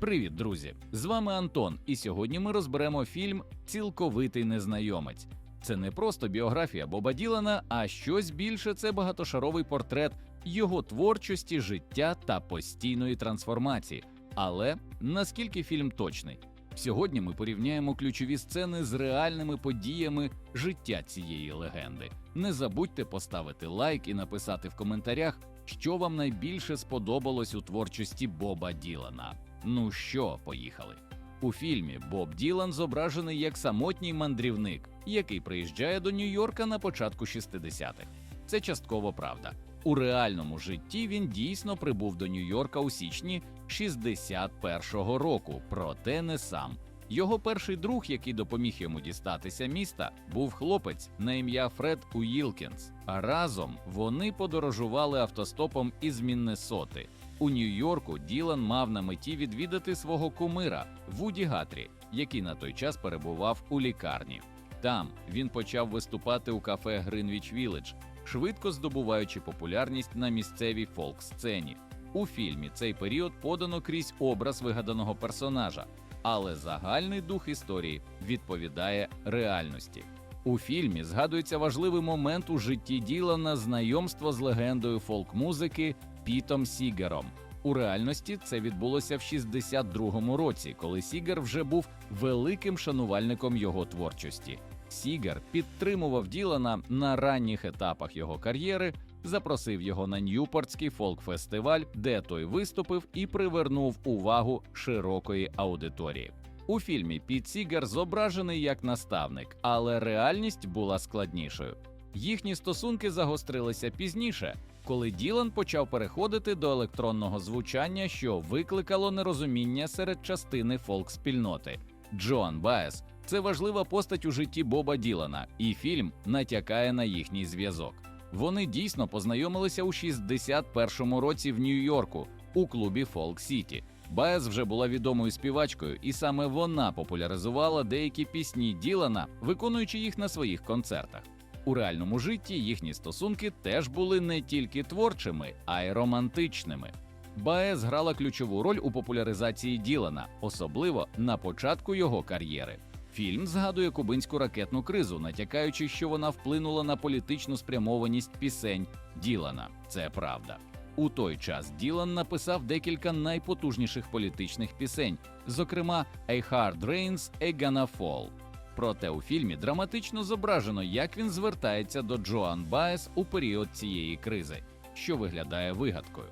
Привіт, друзі! З вами Антон, і сьогодні ми розберемо фільм Цілковитий незнайомець. Це не просто біографія Боба Ділана, а щось більше це багатошаровий портрет його творчості, життя та постійної трансформації. Але наскільки фільм точний? Сьогодні ми порівняємо ключові сцени з реальними подіями життя цієї легенди. Не забудьте поставити лайк і написати в коментарях, що вам найбільше сподобалось у творчості Боба Ділана. Ну що, поїхали. У фільмі Боб Ділан зображений як самотній мандрівник, який приїжджає до Нью-Йорка на початку 60-х. Це частково правда. У реальному житті він дійсно прибув до Нью-Йорка у січні 61-го року, проте не сам. Його перший друг, який допоміг йому дістатися міста, був хлопець на ім'я Фред Уілкінс. А разом вони подорожували автостопом із Міннесоти. У Нью-Йорку Ділан мав на меті відвідати свого кумира Вуді Гатрі, який на той час перебував у лікарні. Там він почав виступати у кафе Гринвіч Вілледж, швидко здобуваючи популярність на місцевій фолк-сцені. У фільмі цей період подано крізь образ вигаданого персонажа, але загальний дух історії відповідає реальності. У фільмі згадується важливий момент у житті Ділана знайомство з легендою фолк-музики Пітом Сігером. У реальності це відбулося в 62-му році, коли Сігер вже був великим шанувальником його творчості. Сігер підтримував Ділана на ранніх етапах його кар'єри, запросив його на Ньюпортський фолк-фестиваль, де той виступив і привернув увагу широкої аудиторії. У фільмі Піт Сігер зображений як наставник, але реальність була складнішою. Їхні стосунки загострилися пізніше, коли Ділан почав переходити до електронного звучання, що викликало нерозуміння серед частини фолк-спільноти. Джоан Баес це важлива постать у житті Боба Ділана, і фільм натякає на їхній зв'язок. Вони дійсно познайомилися у 61-му році в Нью-Йорку у клубі Фолк Сіті. Баес вже була відомою співачкою, і саме вона популяризувала деякі пісні Ділана, виконуючи їх на своїх концертах. У реальному житті їхні стосунки теж були не тільки творчими, а й романтичними. Баес грала ключову роль у популяризації Ділана, особливо на початку його кар'єри. Фільм згадує кубинську ракетну кризу, натякаючи, що вона вплинула на політичну спрямованість пісень Ділана. Це правда. У той час Ділан написав декілька найпотужніших політичних пісень, зокрема «A Hard Rain's a Gonna Fall». Проте у фільмі драматично зображено, як він звертається до Джоан Баес у період цієї кризи, що виглядає вигадкою.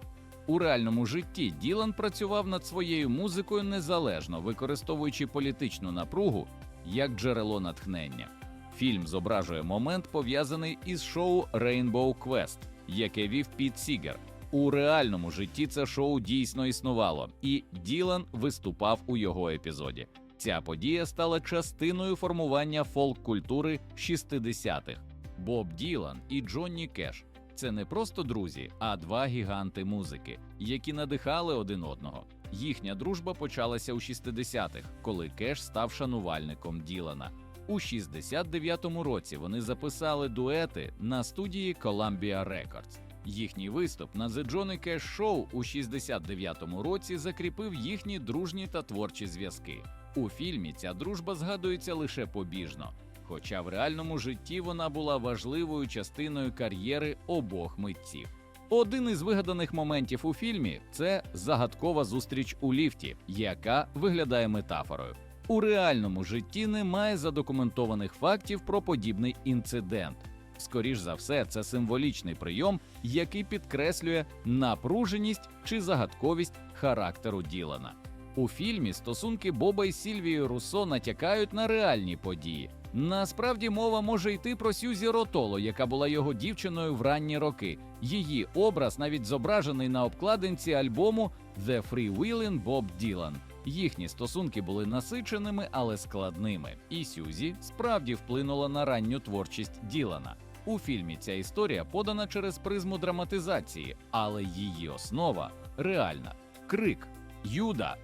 У реальному житті Ділан працював над своєю музикою незалежно, використовуючи політичну напругу як джерело натхнення. Фільм зображує момент, пов'язаний із шоу Rainbow Quest, яке вів Піт Сігер. У реальному житті це шоу дійсно існувало, і Ділан виступав у його епізоді. Ця подія стала частиною формування фолк-культури 60-х. Боб Ділан і Джонні Кеш це не просто друзі, а два гіганти музики, які надихали один одного. Їхня дружба почалася у 60-х, коли Кеш став шанувальником Ділана. У 69-му році вони записали дуети на студії Columbia Records. Їхній виступ на The Johnny Cash Show у 69-му році закріпив їхні дружні та творчі зв'язки. У фільмі ця дружба згадується лише побіжно, хоча в реальному житті вона була важливою частиною кар'єри обох митців. Один із вигаданих моментів у фільмі це загадкова зустріч у ліфті, яка виглядає метафорою. У реальному житті немає задокументованих фактів про подібний інцидент. Скоріш за все, це символічний прийом, який підкреслює напруженість чи загадковість характеру Ділана. У фільмі стосунки Боба і Сільвії Руссо натякають на реальні події. Насправді мова може йти про Сюзі Ротоло, яка була його дівчиною в ранні роки. Її образ навіть зображений на обкладинці альбому The Freewheelin' Bob Dylan. Їхні стосунки були насиченими, але складними. І Сюзі справді вплинула на ранню творчість Ділана. У фільмі ця історія подана через призму драматизації, але її основа реальна. Крик Юда.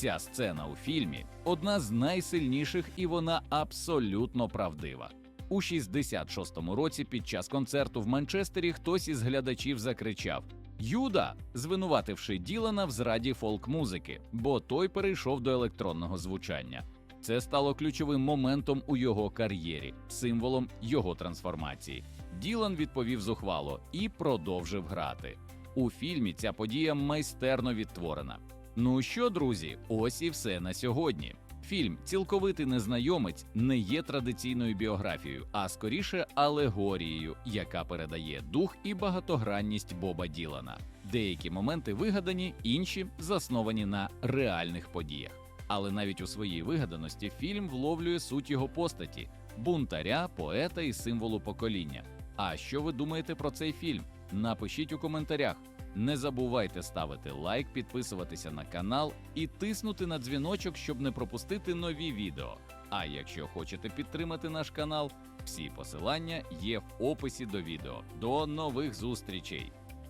Ця сцена у фільмі одна з найсильніших, і вона абсолютно правдива. У 66-му році під час концерту в Манчестері хтось із глядачів закричав: Юда, звинувативши Ділана в зраді фолк-музики, бо той перейшов до електронного звучання. Це стало ключовим моментом у його кар'єрі, символом його трансформації. Ділан відповів зухвало і продовжив грати. У фільмі ця подія майстерно відтворена. Ну що, друзі, ось і все на сьогодні. Фільм Цілковитий незнайомець не є традиційною біографією, а скоріше алегорією, яка передає дух і багатогранність Боба Ділана. Деякі моменти вигадані, інші засновані на реальних подіях. Але навіть у своїй вигаданості фільм вловлює суть його постаті бунтаря, поета і символу покоління. А що ви думаєте про цей фільм? Напишіть у коментарях. Не забувайте ставити лайк, підписуватися на канал і тиснути на дзвіночок, щоб не пропустити нові відео. А якщо хочете підтримати наш канал, всі посилання є в описі до відео. До нових зустрічей!